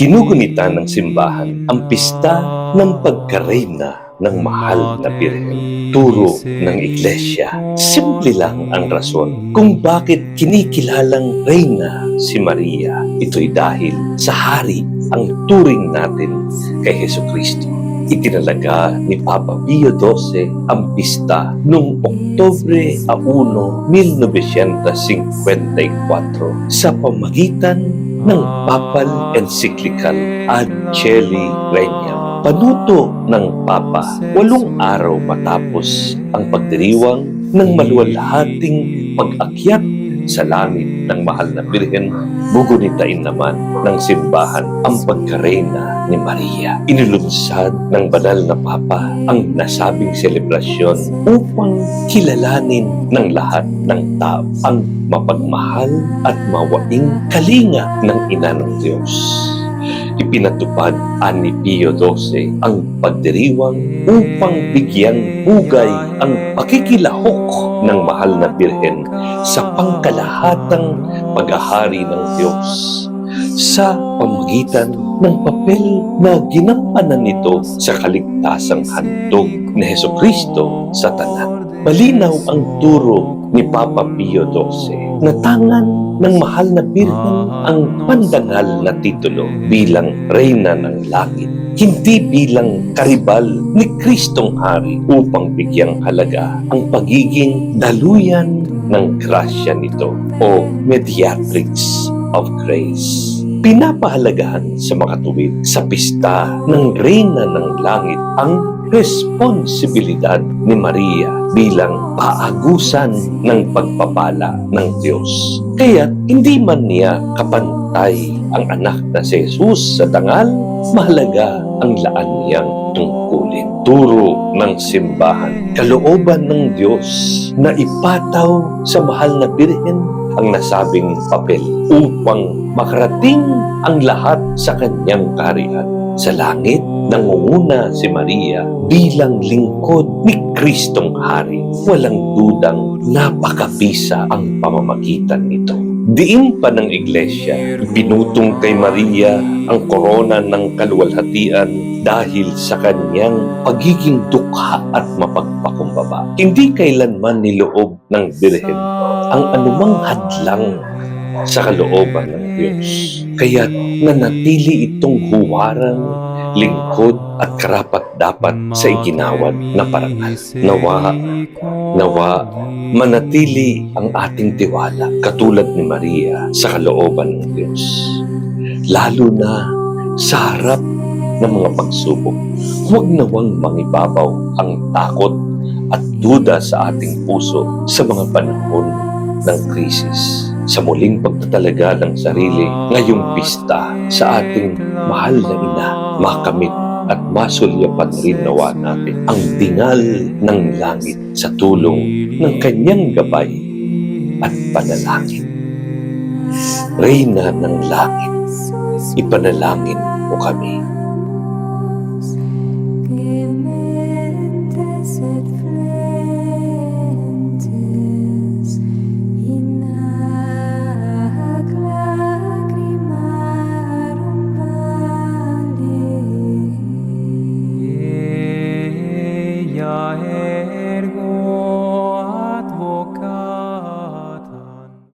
Ginugunita ng simbahan ang pista ng pagkareyna ng mahal na Birhen. Turo ng Iglesia. Simple lang ang rason kung bakit kinikilalang reyna si Maria. Ito'y dahil sa hari ang turing natin kay Heso Kristo. Itinalaga ni Papa Pio XII ang pista noong Oktobre 1, 1954 sa pamagitan ng Papal Encyclical Ad Celi Regnum. Panuto ng Papa, walong araw matapos ang pagdiriwang ng maluwalhating pag-akyat sa langit ng mahal na Birhen, bugunitain naman ng simbahan ang pagkarena ni Maria. Inulunsad ng banal na Papa ang nasabing selebrasyon upang kilalanin ng lahat ng tao ang mapagmahal at mawaing kalinga ng ina ng Diyos ipinatupad ani Pio XII ang pagdiriwang upang bigyang bugay ang pakikilahok ng mahal na Birhen sa pangkalahatang paghahari ng Diyos sa pamagitan ng papel na ginampanan nito sa kaligtasang handog ni Heso Kristo sa tanan. Malinaw ang turo ni Papa Pio XII na tangan ng mahal na Birhen ang pandangal na titulo bilang Reyna ng Langit, hindi bilang karibal ni Kristong Hari upang bigyang halaga ang pagiging daluyan ng grasya nito o mediatrix of grace. Pinapahalagahan sa mga tuwid sa pista ng Reyna ng Langit ang responsibilidad ni Maria bilang paagusan ng pagpapala ng Diyos. Kaya hindi man niya kapantay ang anak na si Jesus sa dangal, mahalaga ang laan niyang tungkulin. Turo ng simbahan, kalooban ng Diyos na ipataw sa mahal na Birhen ang nasabing papel upang makarating ang lahat sa kanyang kaharian. Sa langit, nangunguna si Maria bilang lingkod ni Kristong Hari. Walang dudang napakabisa ang pamamagitan nito. Diin pa ng Iglesia, pinutong kay Maria ang korona ng kaluwalhatian dahil sa kanyang pagiging dukha at mapagpakumbaba. Hindi kailanman niloob ng Birhen ang anumang hadlang sa kalooban ng Diyos. Kaya nanatili itong huwarang lingkod at karapat dapat sa iginawad na parangal. Nawa, nawa, manatili ang ating tiwala katulad ni Maria sa kalooban ng Diyos. Lalo na sa harap ng mga pagsubok, huwag nawang mangibabaw ang takot at duda sa ating puso sa mga panahon ng krisis. Sa muling pagtatalaga ng sarili ngayong pista sa ating mahal na ina, makamit at masulyapan rin nawa natin ang dingal ng langit sa tulong ng kanyang gabay at panalangin. Reyna ng langit, ipanalangin mo kami.